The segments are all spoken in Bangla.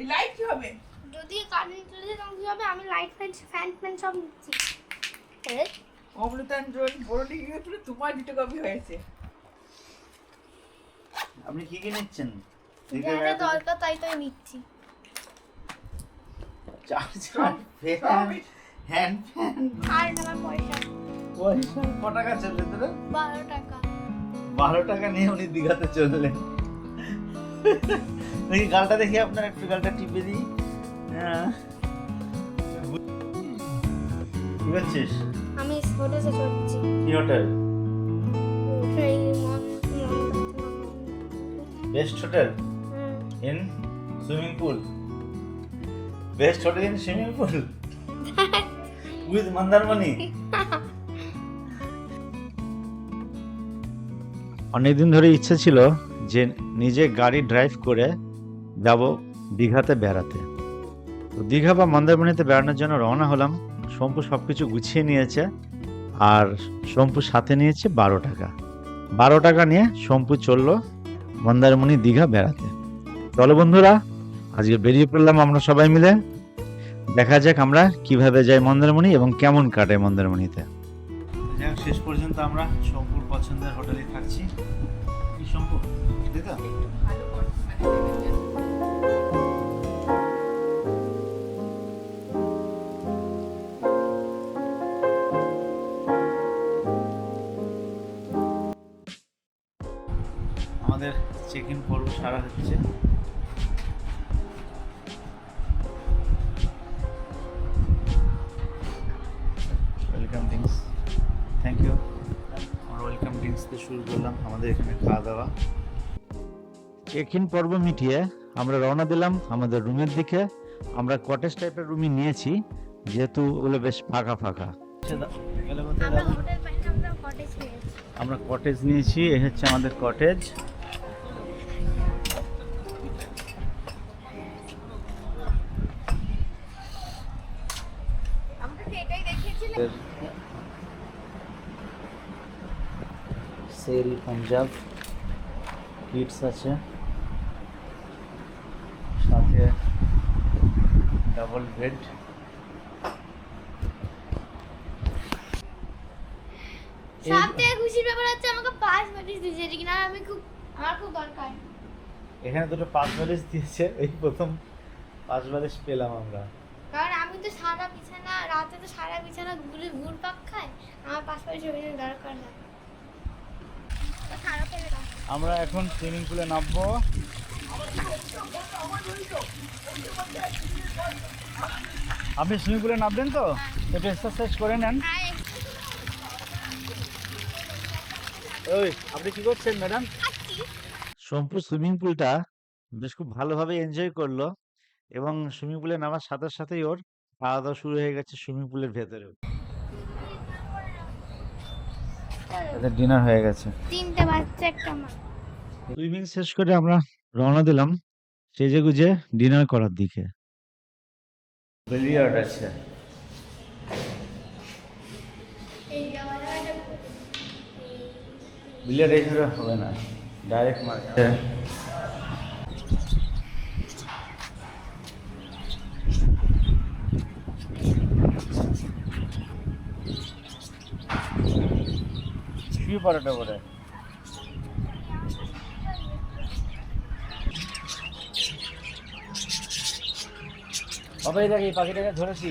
এই লাইট কি হবে? যদি কারেন্ট চলে যায় তখন কি হবে? আমি লাইট ফ্যান ফ্যান ফ্যান সব নিচ্ছি। অমৃতাঞ্জন বড়লি গিয়ে তোমার দুটো কপি হয়েছে। আপনি কি কি নিচ্ছেন? যা যা দরকার তাই তাই নিচ্ছি। চার্জার ফ্যান হ্যান্ড ফ্যান আর আমার পয়সা। পয়সা? ক টাকা চলবে তোরা বারো টাকা। বারো টাকা নিয়ে উনি দীঘাতে চললেন। দেখি গালটা দেখি আপনার একটু গালটা টিপে দিই। হ্যাঁ। কি করছিস? আমি হোটেলে করছি কি hotel? Best hotel? In swimming pool? Best hotel in swimming pool? With Mandarmani? অনেকদিন ধরে ইচ্ছে ছিল যে নিজে গাড়ি ড্রাইভ করে যাব দীঘাতে বেড়াতে। তো দীঘা বা মন্দারমণিতে বেড়ানোর জন্য রওনা হলাম। শম্পু সব কিছু গুছিয়ে নিয়েছে আর শম্পু সাথে নিয়েছে বারো টাকা। বারো টাকা নিয়ে শম্পু চলল মন্দারমণি দীঘা বেড়াতে। চলো বন্ধুরা আজকে বেরিয়ে পড়লাম আমরা সবাই মিলে। দেখা যাক আমরা কীভাবে যাই মন্দারমণি এবং কেমন কাটে মন্দারমণিতে। শেষ পর্যন্ত আমরা শম্পুর পছন্দের হোটেলে থাকছি। শম্পু? আমাদের চেক ইন পর্ব সারা হচ্ছে। ওয়েলকাম ড্রিঙ্কস থ্যাংক ইউ আমরা ওয়েলকাম ড্রিঙ্কস দিয়ে শুরু করলাম। আমাদের এখানে খাওয়া দাওয়া। চেক ইন পর্ব মিটিয়ে আমরা রওনা দিলাম আমাদের রুমের দিকে। আমরা কটেজ টাইপের রুমই নিয়েছি যেহেতু ওগুলো বেশ ফাঁকা ফাঁকা। আমরা হোটেল পাইনি আমরা কটেজ পেয়েছি আমরা কটেজ নিয়েছি এই হচ্ছে আমাদের কটেজ সেল পাঞ্জাব কিটস আছে। সাথে ডাবল বেড। সব থেকে খুশির ব্যাপার হচ্ছে আমাকে পাঁচ মিনিট দিয়েছে যেটা কিনা আমি খুব আমার খুব দরকার। এখানে দুটো পাঁচ বালিশ দিয়েছে এই প্রথম পাঁচ বালিশ পেলাম আমরা। তো সারা বিছানা রাতে তো সারা বিছানা ঘুরে ঘুর পাক খাই আমার পাঁচ ছবি দরকার হয় হয়ে গেল। আমরা এখন সুইমিং পুলে নামবো। আপনি সুইমিং পুলে নামবেন তো? একটু এক্সারসাইজ করে নেন। হ্যাঁ, ওই আপনি কি করছেন ম্যাডাম। শম্পু সুইমিং পুলটা বেশ খুব ভালোভাবে এনজয় করল এবং সুইমিং পুলে নামার সাথে সাথেই ওর খাওয়া দাওয়া শুরু হয়ে গেছে সুইমিং পুলের ভেতরে তাদের ডিনার হয়ে গেছে। তিনটে বাচ্চা একটা মা। সুইমিং শেষ করে আমরা রওনা দিলাম সেজে গুজে ডিনার করার দিকে। বিলিয়ার্ড আছে। বিলিয়ার্ড এছাড়া হবে না। ডাইরেক্ট মারে শুয়ে পড়াটা বলে। এই দেখ এই পাখিটাকে ধরেছি।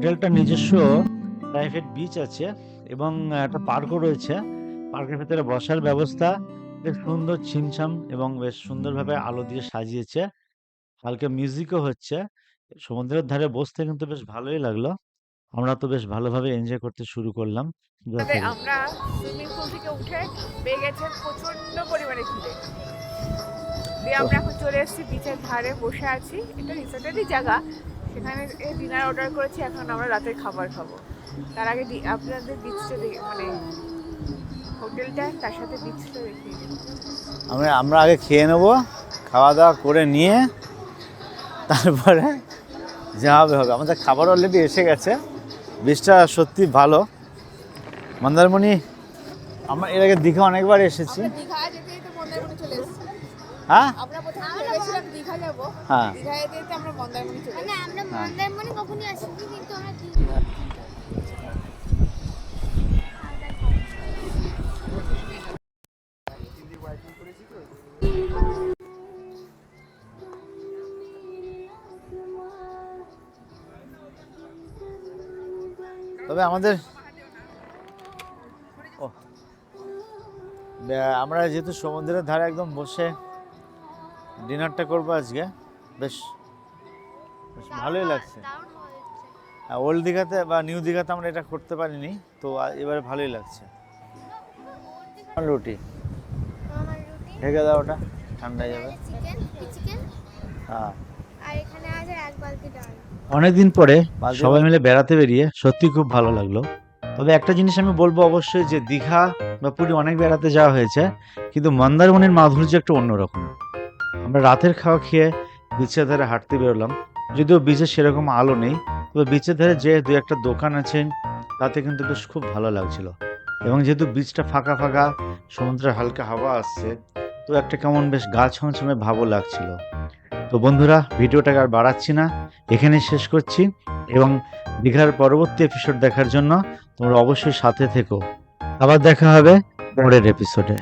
হোটেলটা নিজস্ব প্রাইভেট বিচ আছে এবং একটা পার্কও রয়েছে। পার্কের ভেতরে বসার ব্যবস্থা বেশ সুন্দর ছিমছাম এবং বেশ সুন্দরভাবে আলো দিয়ে সাজিয়েছে। হালকা মিউজিকও হচ্ছে। সমুদ্রের ধারে বসতে কিন্তু বেশ ভালোই লাগল। আমরা তো বেশ ভালোভাবে এনজয় করতে শুরু করলাম। আমরা সুইমিং পুল থেকে উঠে পেয়ে গেছে প্রচণ্ড পরিমাণে খিদে দিয়ে আমরা এখন চলে এসেছি বিচের ধারে বসে আছি। এটা রিসোর্টেরই জায়গা। সেখানে ডিনার অর্ডার করেছি এখন আমরা রাতের খাবার খাব। তার আগে আপনাদের বিচটা মানে হোটেলটা তার সাথে বিচটা দেখিয়ে। আমরা আমরা আগে খেয়ে নেব খাওয়া দাওয়া করে নিয়ে তারপরে যা হবে হবে। আমাদের খাবার অলরেডি এসে গেছে। বীজটা সত্যি ভালো। মন্দারমণি আমরা এর আগে দীঘা অনেকবার এসেছি। হ্যাঁ? দীঘা যাব। হ্যাঁ। দীঘা যেতে আমরা মন্দারমণি চলে মানে আমরা হ্যাঁ। মন্দারমণি কখনই আসিনি কিন্তু আমরা তবে আমাদের ও। আমরা যেহেতু সমুদ্রের ধারে একদম বসে ডিনারটা করব আজকে। বেশ বেশ ভালোই লাগছে। ওল্ড দীঘাতে বা নিউ দীঘাতে আমরা এটা করতে পারিনি তো এবারে ভালোই লাগছে। রুটি? রুটি। ঢেকে দাও ওটা ঠান্ডা হয়ে যাবে। চিকেন চিকেন হ্যাঁ। আর এখানে আছে এক বালতি ডাল। অনেকদিন পরে সবাই মিলে বেড়াতে বেরিয়ে সত্যি খুব ভালো লাগল। তবে একটা জিনিস আমি বলব অবশ্যই যে দীঘা বা পুরী অনেক বেড়াতে যাওয়া হয়েছে কিন্তু মন্দারমণির মাধুর্য একটু অন্যরকম। আমরা রাতের খাওয়া খেয়ে বিচের ধারে হাঁটতে বেরোলাম। যদিও বিচে সেরকম আলো নেই, তবে বিচের ধারে যে দু একটা দোকান আছে, তাতে কিন্তু বেশ খুব ভালো লাগছিল। এবং যেহেতু বিচটা ফাঁকা ফাঁকা, সমুদ্রের হালকা হাওয়া আসছে, তো একটা কেমন বেশ গা ছমছমে ভাবও লাগছিল। তো বন্ধুরা, ভিডিওটাকে আর বাড়াচ্ছি না এখানে শেষ করছি এবং দীঘার পরবর্তী এপিসোড দেখার জন্য তোমরা অবশ্যই সাথে থেকো। আবার দেখা হবে পরের এপিসোডে